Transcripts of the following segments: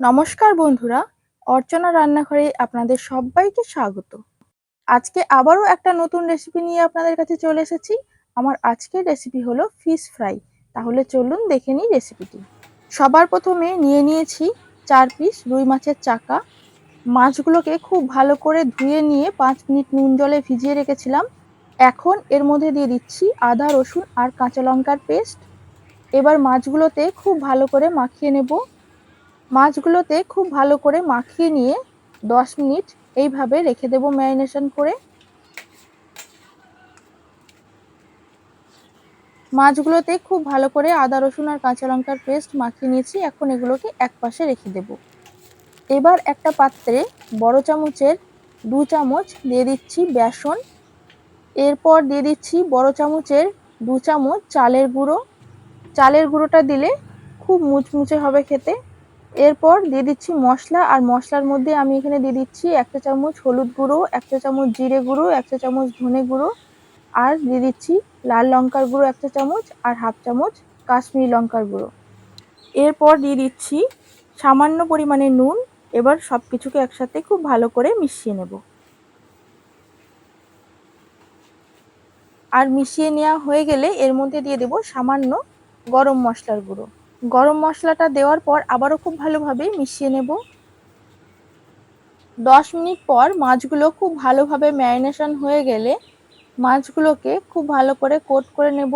নমস্কার বন্ধুরা, অর্চনা রান্নাঘরে আপনাদের সবাইকে স্বাগত। আজকে আবারও একটা নতুন রেসিপি নিয়ে আপনাদের কাছে চলে এসেছি। আমার আজকের রেসিপি হলো ফিশ ফ্রাই তাহলে চলুন দেখে নিই রেসিপিটি সবার প্রথমে নিয়ে নিয়েছি চার পিস রুই মাছের চাকা। মাছগুলোকে খুব ভালো করে ধুয়ে নিয়ে পাঁচ মিনিট নুন জলে ভিজিয়ে রেখেছিলাম। এখন এর মধ্যে দিয়ে দিচ্ছি আদা, রসুন আর কাঁচা লঙ্কার পেস্ট এবার মাছগুলোতে খুব ভালো করে মাখিয়ে নেব। মাছগুলোতে খুব ভালো করে মাখিয়ে নিয়ে দশ মিনিট এইভাবে রেখে দেব ম্যারিনেশন করে। মাছগুলোতে খুব ভালো করে আদা, রসুন আর কাঁচা লঙ্কার পেস্ট মাখিয়ে নিয়েছি, এখন এগুলোকে এক পাশে রেখে দেব। এবার একটা পাত্রে বড় চামচের দু চামচ দিয়ে দিচ্ছি বেসন। এরপর দিয়ে দিচ্ছি বড় চামচের দু চামচ চালের গুঁড়ো। চালের গুঁড়োটা দিলে খুব মুচমুচে হবে খেতে। এরপর দিয়ে দিচ্ছি মশলা, আর মশলার মধ্যে আমি এখানে দিয়ে দিচ্ছি একটা চামচ হলুদ গুঁড়ো একটা চামচ জিরে গুঁড়ো একটা চামচ ধনে গুঁড়ো, আর দিয়ে দিচ্ছি লাল লঙ্কার গুঁড়ো একটা চামচ, আর হাফ চামচ কাশ্মীরি লঙ্কার গুঁড়ো। এরপর দিয়ে দিচ্ছি সামান্য পরিমাণে নুন, এবার সব কিছুকে একসাথে খুব ভালো করে মিশিয়ে নেব। আর মিশিয়ে নেওয়া হয়ে গেলে এর মধ্যে দিয়ে দেব সামান্য গরম মশলার গুঁড়ো। গরম মশলাটা দেওয়ার পর আবারও খুব ভালোভাবে মিশিয়ে নেব। দশ মিনিট পর মাছগুলো খুব ভালোভাবে ম্যারিনেশন হয়ে গেলে মাছগুলোকে খুব ভালো করে কোট করে নেব।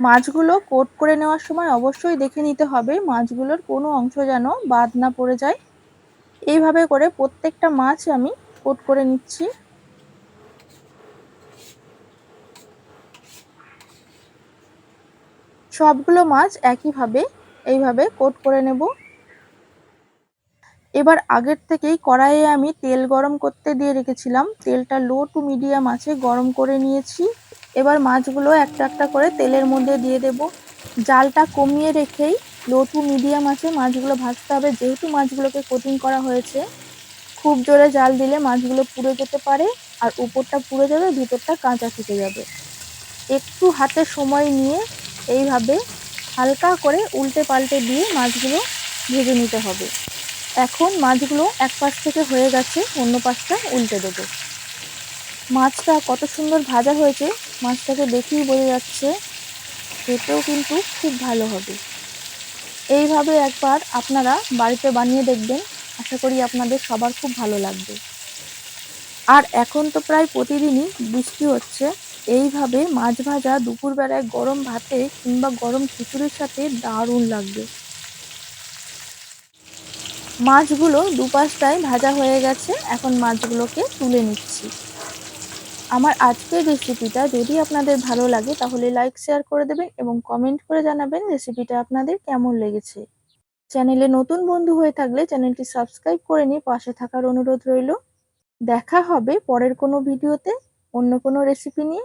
মাছগুলো কোট করে নেওয়ার সময় অবশ্যই দেখে নিতে হবে মাছগুলোর কোনো অংশ যেন বাদ না পড়ে যায়। এইভাবে করে প্রত্যেকটা মাছ আমি কোট করে নিচ্ছি। সবগুলো মাছ একইভাবে, এইভাবে কোট করে নেব। এবার আগের থেকেই কড়াইয়ে আমি তেল গরম করতে দিয়ে রেখেছিলাম। তেলটা লো টু মিডিয়াম আছে, গরম করে নিয়েছি। এবার মাছগুলো একটা একটা করে তেলের মধ্যে দিয়ে দেব। জালটা কমিয়ে রেখেই লো টু মিডিয়াম আছে, মাছগুলো ভাজতে হবে। যেহেতু মাছগুলোকে কোটিং করা হয়েছে, খুব জোরে জাল দিলে মাছগুলো পুড়ে যেতে পারে আর উপরটা পুড়ে যাবে, ভিতরটা কাঁচা থেকে যাবে। একটু হাতে সময় নিয়ে এইভাবে হালকা করে উল্টে পাল্টে দিয়ে মাছগুলো ভেজে নিতে হবে। এখন মাছগুলো এক পাশ থেকে হয়ে গেছে, অন্য পাশটা উল্টে দেবো। মাছটা কত সুন্দর ভাজা হয়েছে, মাছটাকে দেখেই বোঝা যাচ্ছে খেতেও কিন্তু খুব ভালো হবে। এইভাবে একবার আপনারা বাড়িতে বানিয়ে দেখবেন, আশা করি আপনাদের সবার খুব ভালো লাগবে। আর এখন তো প্রায় প্রতিদিনই বৃষ্টি হচ্ছে। এইভাবে মাছ ভাজা দুপুরবেলায় গরম ভাতে কিংবা গরম খিচুড়ির সাথে দারুণ লাগবে। মাছগুলো দুপাশটায় ভাজা হয়ে গেছে, এখন মাছগুলোকে তুলে নিচ্ছি। আমার আজকের রেসিপিটা যদি আপনাদের ভালো লাগে, তাহলে লাইক, শেয়ার করে দেবেন এবং কমেন্ট করে জানাবেন রেসিপিটা আপনাদের কেমন লেগেছে। চ্যানেলে নতুন বন্ধু হয়ে থাকলে চ্যানেলটি সাবস্ক্রাইব করে নিয়ে পাশে থাকার অনুরোধ রইল। দেখা হবে পরের কোনো ভিডিওতে, অন্য কোনো রেসিপি নিয়ে।